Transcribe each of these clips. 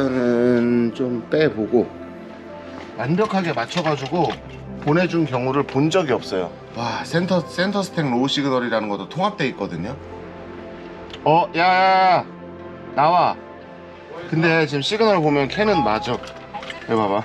일단은 좀 빼보고 완벽하게 맞춰가지고 보내준 경우를 본 적이 없어요. 와 센터 센터 스택 로우 시그널이라는 것도 통합돼 있거든요. 어, 야, 야, 야, 나와. 근데 지금 시그널 보면 캔은 맞아. 여기 봐봐.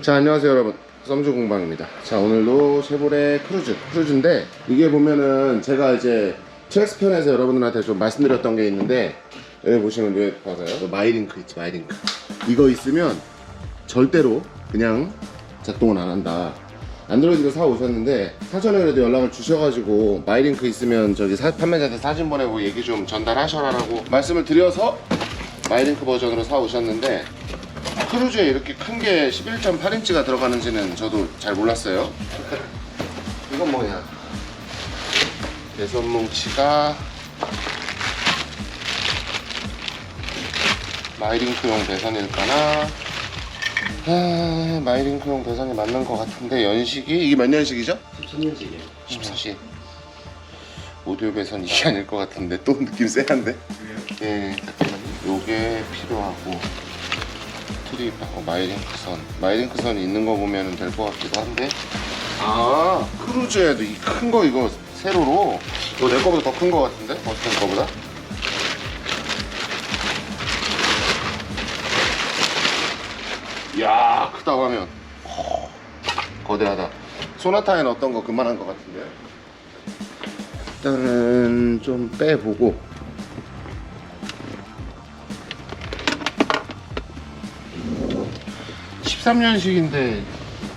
자, 안녕하세요, 여러분. 썸주 공방입니다. 자, 오늘도 쉐보레 크루즈, 크루즈인데, 이게 보면은 제가 이제 트랙스 편에서 여러분들한테 좀 말씀드렸던 게 있는데, 여기 보시면 여기 봐서요. 그 마이링크 있지, 마이링크. 이거 있으면 절대로 그냥 작동은 안 한다. 안드로이드를 사 오셨는데 사전에 그래도 연락을 주셔가지고 마이링크 있으면 저기 사- 판매자한테 사진 보내고 얘기 좀 전달하셔라라고 말씀을 드려서 마이링크 버전으로 사 오셨는데 크루즈에 이렇게 큰 게 11.8인치가 들어가는지는 저도 잘 몰랐어요. 이건 뭐냐? 배선 뭉치가 마이링크용 배선일까나? 아, 마이링크용 배선이 맞는 것 같은데 연식이 이게 몇 년식이죠? 13년씩이에요. 14시. 오디오 배선 이게 아닐 것 같은데 또 느낌 쎄한데? 예, 잠깐만요. 요게 필요하고 트립하고 마이링크 선. 마이링크 선이 있는 거 보면 될 것 같기도 한데. 아, 크루즈에도 이 큰 거 이거 세로로. 이거 내 거보다 더 큰 거 같은데? 어떤 거보다? 이야, 크다고 하면. 어, 거대하다. 소나타에는 어떤 거 그만한 것 같은데요? 일단은 좀 빼보고 13년식인데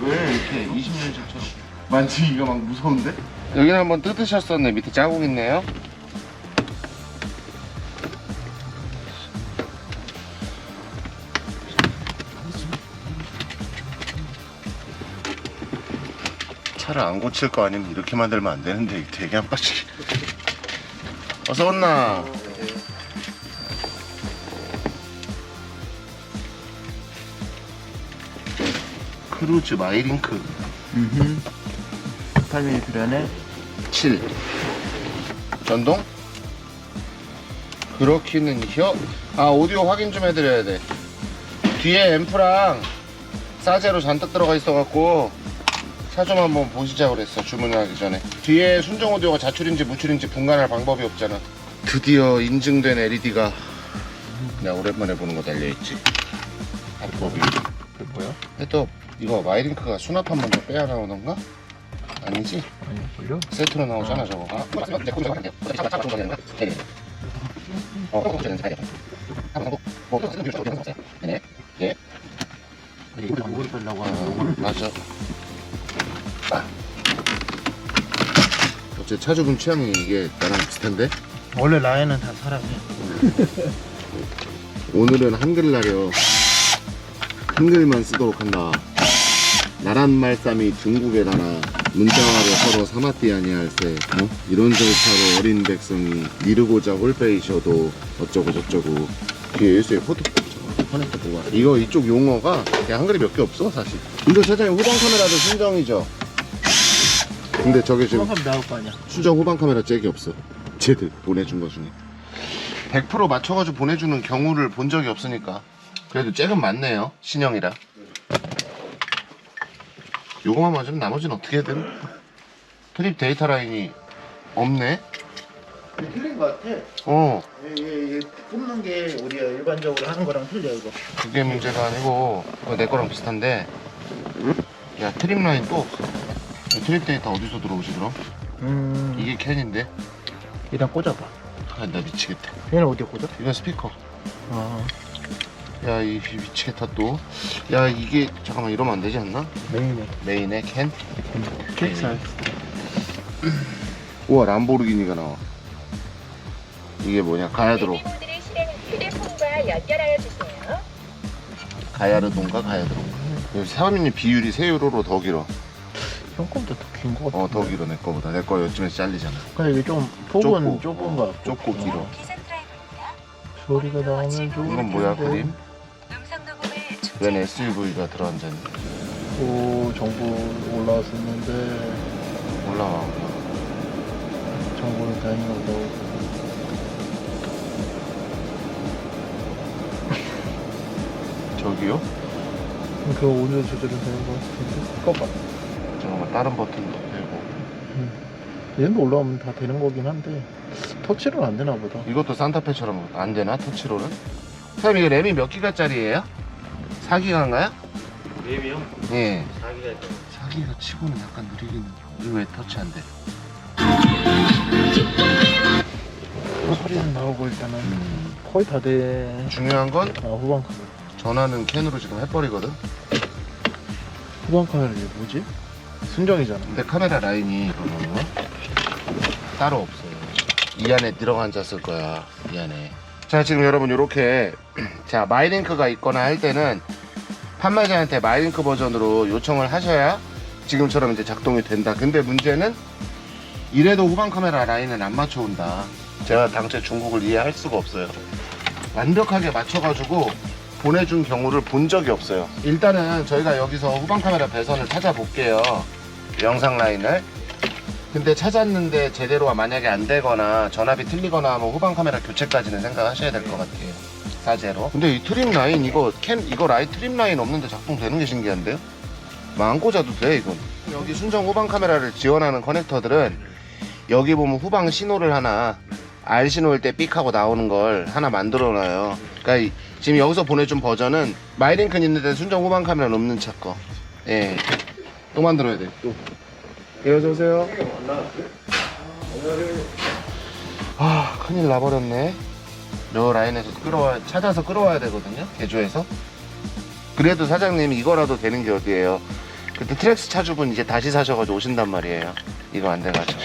왜 이렇게 20년식처럼? 만지기가 막 무서운데? 여기는 한번 뜯으셨었네. 밑에 자국 있네요. 차를 안 고칠 거 아니면 이렇게 만들면 안 되는데 되게 안 빠지게. 어서 온나 크루즈 마이링크. 음. 8mm 필요하네. 7 전동? 그렇기는요 아 오디오 확인 좀 해드려야 돼. 뒤에 앰프랑 사제로 잔뜩 들어가 있어갖고 차 좀 한번 보시자고 그랬어 주문하기 전에. 뒤에 순정 오디오가 자출인지 무출인지 분간할 방법이 없잖아. 드디어 인증된 LED가 내가 오랜만에 보는 거 달려있지. 방법이 그 뭐야? 또 이거 마이링크가 수납한 먼저 빼야 나오던가? 아니지? 아니 걸려? 세트로 나오잖아 저거가 어, 네. 예. 이거 이걸 빼려고 하는 어, 거구나. 맞아. 어째 차주분 취향이 이게 나랑 비슷한데? 원래 라인은 다 사람이야. 오늘은 한글날이요. 한글만 쓰도록 한다. 나란 말싸미 중국에 나라 문자화로 서로 사마띠 아니할세 어? 이런 절차로 어린 백성이 미루고자 홀빼이셔도 어쩌고 저쩌고 뒤에 예수의 포토 뭐가 이거 이쪽 용어가 그냥 한글이 몇 개 없어 사실 이거 사장님 후방 카메라도 순정이죠 근데 저게 지금 한번 나올 거 아니야. 수정 후방 카메라 잭이 없어. 쟤들 보내준 거 중에. 100% 맞춰가지고 보내주는 경우를 본 적이 없으니까. 그래도 잭은 맞네요. 신형이라. 요거만 맞으면 나머지는 어떻게든. 트립 데이터 라인이 없네. 틀린 거 같아. 어, 이게 굽는 게 우리가 일반적으로 하는 거랑 틀려 이거. 그게 문제가 아니고 그거 내 거랑 비슷한데. 야, 트립 라인 또 없어. 이 트립 데이터 어디서 들어오지 그럼? 음. 이게 캔인데? 일단 꽂아봐. 아, 나 미치겠다. 얘는 어디에 꽂아? 이건 스피커. 아 야, 이 미치겠다 또. 야, 이게 잠깐만 이러면 안 되지 않나? 메인에. 메인에 캔. 킥살. 우와, 람보르기니가 나와. 이게 뭐냐? 가야드로. 모드를 실행한 휴대폰과 연결하여 주세요. 가야르동가 가야드로. 사람님 비율이 세유로로 더 길어. 형 거보다 더긴거 같아. 어, 더 길어 내 거보다. 내 거 요즘에서 잘리잖아. 근데 이게 좀 폭은 좁고. 좁은 거 같고. 좁고 길어. 기사 드라이브입니다. 소리가 나오면 좋을 이건 뭐야. 그림? 웬. SUV가 들어앉았네. 오 정보 올라왔었는데 올라와. 정보는 다행인가 보다. 저기요? 그 온도 조절은 되는 거 같은데. 꺼봐. 잠깐만 다른 버튼도 되고 얘는 올라오면 다 되는 거긴 한데 터치는 안 되나 보다. 이것도 산타페처럼 안 되나 터치로는? 사장님 이거 램이 몇 기가짜리예요? 4기가인가요? 램이요? 예 4기가 4기가 치고는 약간 느리긴 이거 왜 터치 안 돼? 소리는 나오고 일단은 음. 거의 다 돼. 중요한 건 아 후방 카메라. 전화는 캔으로 지금 해버리거든 후방 카메라 이게 뭐지? 순정이잖아. 근데 카메라 라인이 그러면 따로 없어요. 이 안에 들어가 앉았을 거야. 이 안에. 자 지금 여러분 이렇게 자 마이링크가 있거나 할 때는 판매자한테 마이링크 버전으로 요청을 하셔야 지금처럼 이제 작동이 된다. 근데 문제는 이래도 후방 카메라 라인은 안 맞춰온다. 제가 당최 중국을 이해할 수가 없어요. 완벽하게 맞춰가지고 보내준 경우를 본 적이 없어요. 일단은 저희가 여기서 후방 카메라 배선을 찾아볼게요. 영상 라인을. 근데 찾았는데 제대로가 만약에 안 되거나 전압이 틀리거나 하면 후방 카메라 교체까지는 생각하셔야 될 것 같아요. 사제로. 근데 이 트림 라인 이거 캔 이거 라이 트림 라인 없는데 작동되는 게 신기한데요? 뭐안 꽂아도 돼 이건. 여기 순정 후방 카메라를 지원하는 커넥터들은 여기 보면 후방 신호를 하나 R 신호일 때 삑 하고 나오는 걸 하나 만들어 놔요. 그러니까 이- 지금 여기서 보내준 버전은 마이링크는 있는데 순정 후방 카메라는 없는 차 거. 예. 또 만들어야 돼. 또. 예, 어서 오세요. 아, 큰일 나버렸네. 요 라인에서 끌어와 찾아서 끌어와야 되거든요. 개조해서. 그래도 사장님이 이거라도 되는 게 어디예요? 그때 트랙스 차주분 이제 다시 사셔가지고 오신단 말이에요. 이거 안 돼가지고.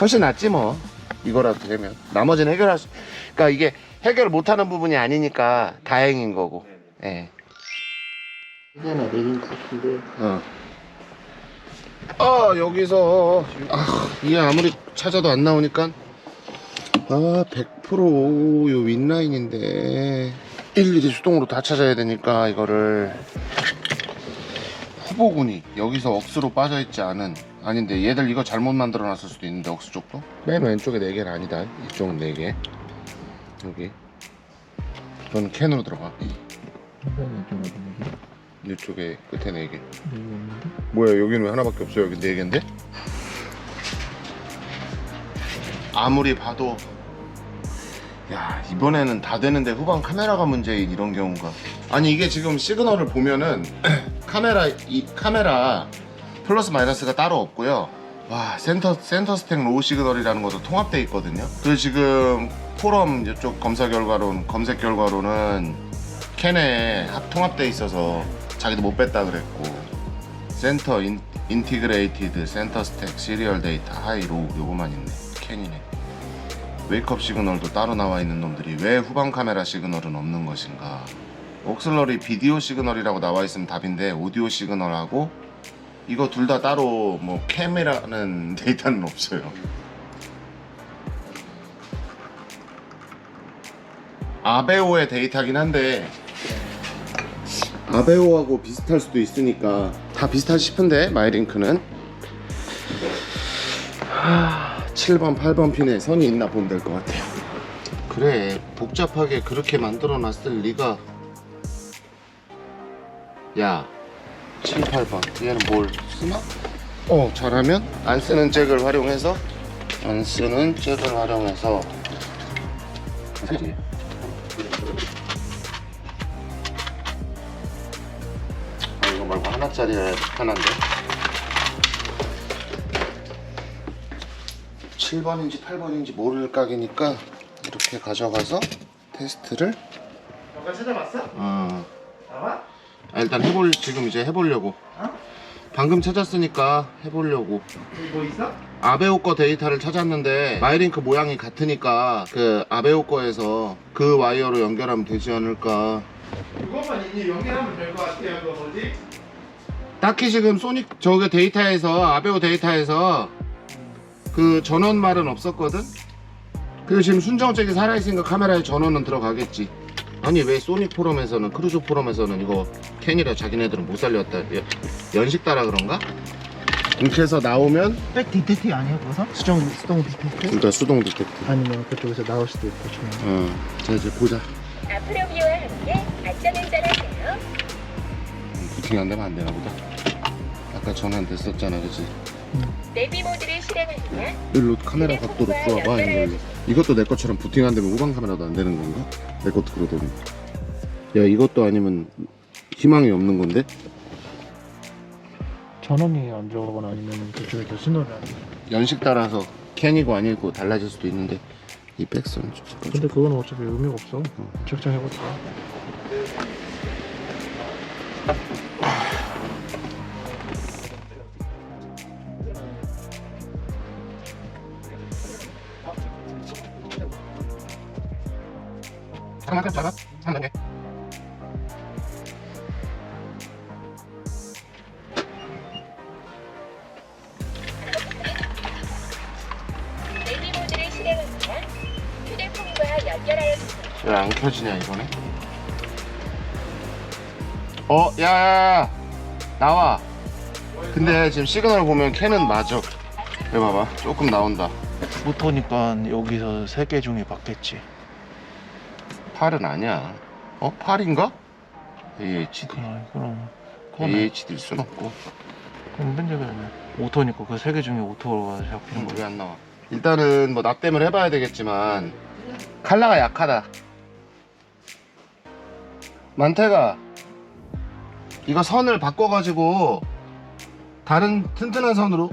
훨씬 낫지 뭐. 이거라도 되면. 나머지는 해결할 수. 그러니까 이게 해결 못하는 부분이 아니니까 다행인 거고. 예. 이제는 레깅 코트인데 어. 아 여기서. 아 이게 아무리 찾아도 안 나오니까. 아 100%요 윗라인인데. 일일이 수동으로 다 찾아야 되니까 이거를. 후보군이 여기서 억스로 빠져있지 않은 아닌데 얘들 이거 잘못 만들어 놨을 수도 있는데 억스 쪽도? 맨 왼쪽에 4개는 아니다. 이쪽은 4개. 여기. 이건 캔으로 들어가. 어딘데? 이쪽에 끝에 4개 이거 있는데? 뭐야 여기는 왜 하나밖에 없어 여기 네 개인데? 아무리 봐도. 야 이번에는 다 되는데 후방 카메라가 문제인 이런 경우가. 아니 이게 지금 시그널을 보면은 카메라 이 카메라 플러스 마이너스가 따로 없고요. 와 센터 센터 스택 로우 시그널이라는 것도 통합돼 있거든요. 그래서 지금 포럼 이쪽 검사 결과로는 검색 결과로는 캔에 합 통합돼 있어서 자기도 못 뺐다 그랬고 센터 인, 인티그레이티드 센터 스택 시리얼 데이터 하이 로우 요거만 있네. 캔이네. 웨이크업 시그널도 따로 나와 있는 놈들이 왜 후방 카메라 시그널은 없는 것인가. 옥슬러리 비디오 시그널이라고 나와 있으면 답인데 오디오 시그널하고 이거 둘 다 따로 뭐 캠이라는 데이터는 없어요. 아베오의 데이터긴 한데 아베오하고 비슷할 수도 있으니까. 다 비슷하지 싶은데 마이링크는. 하, 7번 8번 핀에 선이 있나 보면 될 것 같아요. 그래 복잡하게 그렇게 만들어 놨을 리가. 야 7, 8번. 얘는 뭘 쓰나? 어 잘하면? 안 쓰는 잭을 활용해서? 안 쓰는 잭을 활용해서. 그지? 7박짜리여야 편한데 7번인지 8번인지 모를 각이니까 이렇게 가져가서 테스트를 잠깐 찾아봤어? 어. 나와? 아, 일단 해볼 지금 이제 해보려고 어? 방금 찾았으니까 해보려고 뭐 있어? 아베오 거 데이터를 찾았는데 마이링크 모양이 같으니까 그 아베오 거에서 그 와이어로 연결하면 되지 않을까 이것만 연결하면 될 것 같아요 그거 뭐지? 딱히 지금 소닉 저기 데이터에서 아베오 데이터에서 그 전원 말은 없었거든. 그리고 지금 순정잭이 살아있으니까 카메라에 전원은 들어가겠지. 아니 왜 소닉 포럼에서는 크루즈 포럼에서는 이거 캔이라 자기네들은 못 살렸다 연- 연식 따라 그런가? 이렇게 해서 나오면 백 디텍티 아니에요 그거? 수정 수동 디텍티? 그러니까 수동 디텍트 아니면 그쪽에서 나올 수도 있고 중요한 어, 자 이제 보자 앞으로 비와 함께 안전운전하세요. 부팅이 안 되면 안 되나 보다. 아까 전화 안 됐었잖아 그치? 내비 모드를 실행하시면 일로 카메라 각도로 풀어봐 이걸로 이것도 내 것처럼 부팅 안 되면 후방 카메라도 안 되는 건가? 내 것도 그러더니. 야 이것도 아니면 희망이 없는 건데? 전원이 안 들어가거나 아니면 그쪽에서 신호를 안 해. 연식 따라서 캔이고 아니고 달라질 수도 있는데 이 백선 좀 잠깐 근데 그건 어차피 의미가 없어. 측정해보자 잠깐만 잠깐 잠깐만 내비 모드를 실행하시면 휴대폰과 연결하여 주세요. 왜안 켜지냐 이거네? 어, 야야야, 나와. 근데 지금 시그널 보면 캔은 맞아. 여기 봐봐, 조금 나온다. 모터니까 여기서 세 개 중에 받겠지 8은 아니야. 어, 8인가? AHD. 그럼 그럼 그건 AHD일 순 없고. 그럼 문제가 오토니까 그 세 개 중에 오토가 잡히는 거야 왜안 나와? 일단은 뭐 납땜을 해봐야 되겠지만 칼라가 약하다. 만태가 이거 선을 바꿔가지고 다른 튼튼한 선으로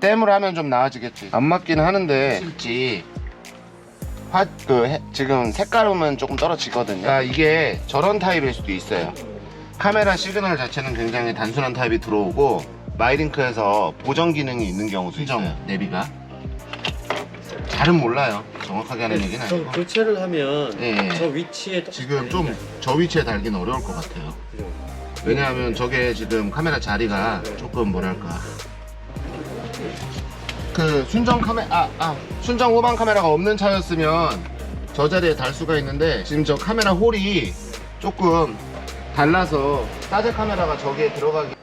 땜을 하면 좀 나아지겠지. 안 맞긴 하는데 실지 화, 그 해- 지금 색깔음은 조금 떨어지거든요. 아, 이게 저런 타입일 수도 있어요. 카메라 시그널 자체는 굉장히 단순한 타입이 들어오고 마이링크에서 보정 기능이 있는 경우도 있어요. 내비가 잘은 몰라요. 정확하게 하는 얘기는 좀 아니고. 교체를 하면 예, 예. 저 위치에 똑같이 지금 좀저 위치에 달기는 어려울 것 같아요. 왜냐하면 저게 지금 카메라 자리가 조금 뭐랄까 그 순정 카메 아, 아 순정 후방 카메라가 없는 차였으면 저 자리에 달 수가 있는데 지금 저 카메라 홀이 조금 달라서 따제 카메라가 저기에 들어가기.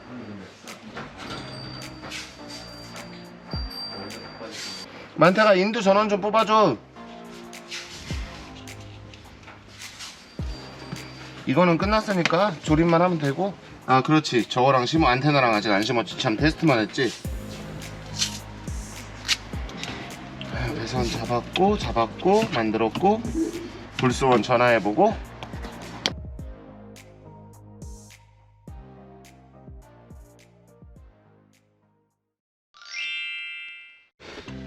만태가 인두 전원 좀 뽑아줘. 이거는 끝났으니까 조립만 하면 되고. 아 그렇지. 저거랑 심어 안테나랑 아직 안 심었지. 참 테스트만 했지 배선 잡았고 잡았고 만들었고 불수원 전화해보고.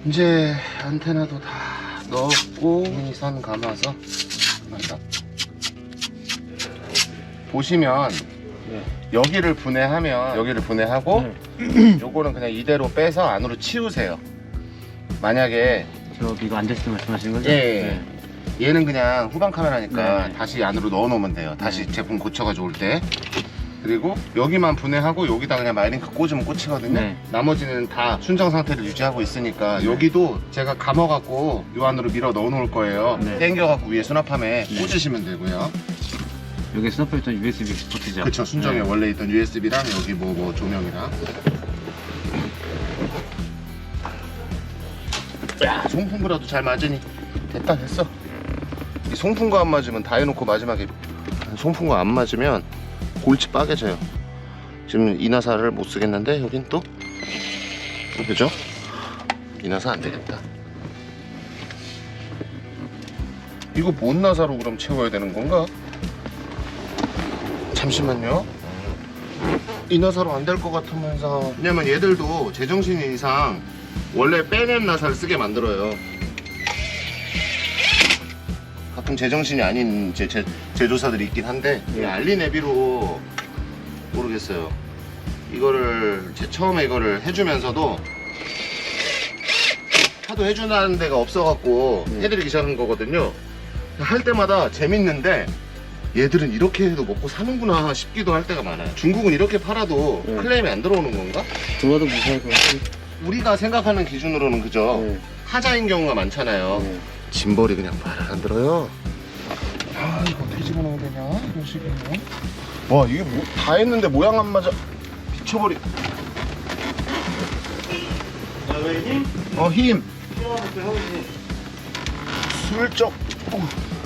이제 안테나도 다 넣었고 선 감아서 한다. 보시면 여기를 분해하면 여기를 분해하고 요거는 그냥 이대로 빼서 안으로 치우세요 만약에 저 이거 앉았을 때 말씀하시는 거죠? 예, 예. 얘는 그냥 후방 카메라니까 네. 다시 안으로 넣어 놓으면 돼요 다시 제품 고쳐가지고 올 때 그리고 여기만 분해하고 여기다 그냥 마이링크 꽂으면 꽂히거든요 네. 나머지는 다 순정 상태를 유지하고 있으니까 여기도 제가 감아갖고 요 안으로 밀어 넣어 놓을 거예요 네. 당겨갖고 위에 수납함에 네. 꽂으시면 되고요 여기 스너프 있던 USB 익스포트죠? 그쵸 순정에 네. 원래 있던 USB랑 여기 뭐 뭐 조명이랑 야 송풍구라도 잘 맞으니 됐다 됐어 이 송풍구 안 맞으면 다 해놓고 마지막에 송풍구 안 맞으면 골치 빠개져요 지금 이나사를 못 쓰겠는데 여긴 또 그죠? 이나사 안 되겠다 이거 뭔 나사로 그럼 채워야 되는 건가? 잠시만요. 이 나사로 안 될 것 같으면서. 왜냐면 얘들도 제정신인 이상 원래 빼낸 나사를 쓰게 만들어요. 가끔 제정신이 아닌 제, 제, 제조사들이 있긴 한데 이 알리네비로 모르겠어요. 이거를 제 처음에 이거를 해주면서도 하도 해주는 데가 없어갖고 해드리기 시작한 거거든요. 할 때마다 재밌는데 얘들은 이렇게 해도 먹고 사는구나 싶기도 할 때가 많아요. 중국은 이렇게 팔아도 네. 클레임이 안 들어오는 건가? 들어도 무서울 것 같아요 우리가 생각하는 기준으로는 그죠? 네. 하자인 경우가 많잖아요. 네. 짐벌이 그냥 말을 안 들어요. 아 이거 어떻게 집어넣어야 되냐? 이런 식이면. 와 이게 뭐, 다 했는데 모양 안 맞아. 미쳐버리. 어, 힘. 슬쩍.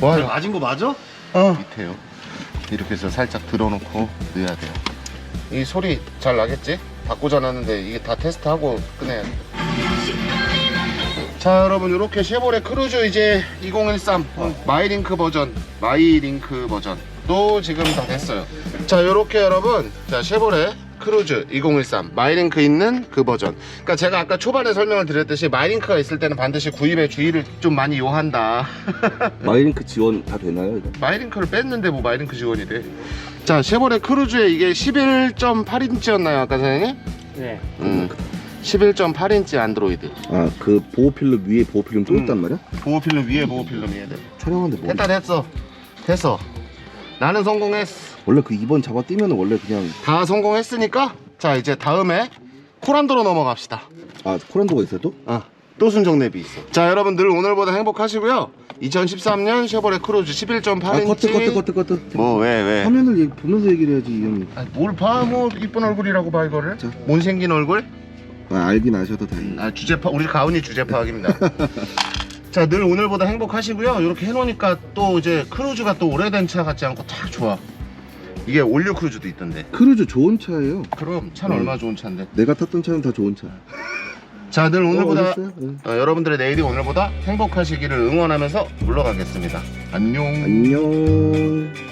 와, 이거 맞은 거 맞아? 어. 밑에요. 이렇게 해서 살짝 들어놓고 넣어야 돼요. 이 소리 잘 나겠지? 바꾸자 놨는데 이게 다 테스트하고 꺼내야 돼. 자 여러분 이렇게 쉐보레 크루즈 이제 2013 마이링크 버전 마이링크 버전 또 지금 다 됐어요 자 이렇게 여러분 자 쉐보레 크루즈 2013 마이링크 있는 그 버전 그러니까 제가 아까 초반에 설명을 드렸듯이 마이링크가 있을 때는 반드시 구입에 주의를 좀 많이 요한다 마이링크 지원 다 되나요? 이거? 마이링크를 뺐는데 뭐 마이링크 지원이 돼. 자, 쉐보레 크루즈에 이게 11.8인치였나요, 아까 사장님? 네. 음. 11.8인치 안드로이드. 아, 그 보호필름 위에 보호필름 또 음. 있단 말이야? 보호필름 위에 보호필름이야 돼. 촬영하는데 뭐? 됐다 됐어. 됐어. 나는 성공했어. 원래 그 2번 잡아 뛰면 원래 그냥 다 성공했으니까 자, 이제 다음에 코란도로 넘어갑시다. 아 코란도가 있어요 또? 어. 또 순정 랩이 있어. 자, 여러분 늘 오늘보다 행복하시고요. 2013년 쉐보레 크루즈 11.8인치. 아 커트 커트 커트 커트. 뭐왜 왜? 화면을 얘- 보면서 얘기를 해야지 이 형님. 아니, 뭘 봐? 뭐 이쁜 얼굴이라고 봐 이거를? 자. 못생긴 얼굴? 아 알긴 아셔도 다행이다. 아 주제 파 우리 가은이 주제 파악입니다. 자 늘 오늘보다 행복하시고요. 이렇게 해놓으니까 또 이제 크루즈가 또 오래된 차 같지 않고 딱 좋아. 이게 올류 크루즈도 있던데. 크루즈 좋은 차예요. 그럼 차는 음. 얼마나 좋은 차인데. 내가 탔던 차는 다 좋은 차. 자 늘 오늘보다 어, 어딨어요? 응. 어, 여러분들의 내일이 오늘보다 행복하시기를 응원하면서 물러가겠습니다. 안녕. 안녕.